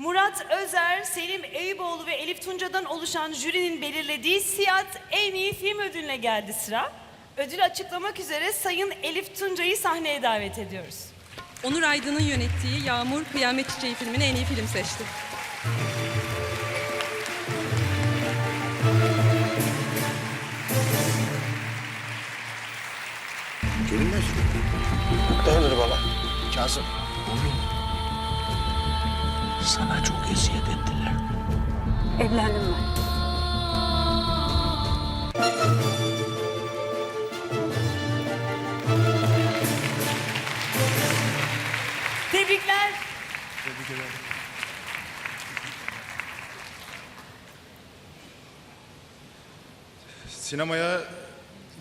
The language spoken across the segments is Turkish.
Murat Özer, Selim Eyüboğlu ve Elif Tunca'dan oluşan jürinin belirlediği Siyat en iyi film ödülüne geldi sıra. Ödülü açıklamak üzere Sayın Elif Tunca'yı sahneye davet ediyoruz. Onur Aydın'ın yönettiği Yağmur Kıyamet Çiçeği filmini en iyi film seçti. Görünmez mi? Doğrudur baba. Kazım. Oğlum. Sana çok eziyet ettiler. Evlendim ben. Tebrikler. Sinemaya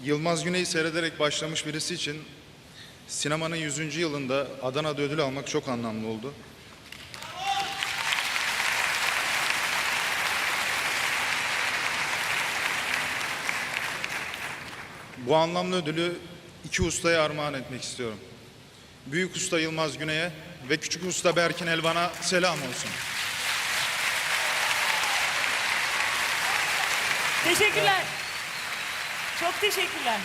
Yılmaz Güney'i seyrederek başlamış birisi için sinemanın 100. yılında Adana'da ödül almak çok anlamlı oldu. Bu anlamlı ödülü iki ustaya armağan etmek istiyorum. Büyük usta Yılmaz Güney'e ve küçük usta Berkin Elvan'a selam olsun. Teşekkürler. Çok teşekkürler.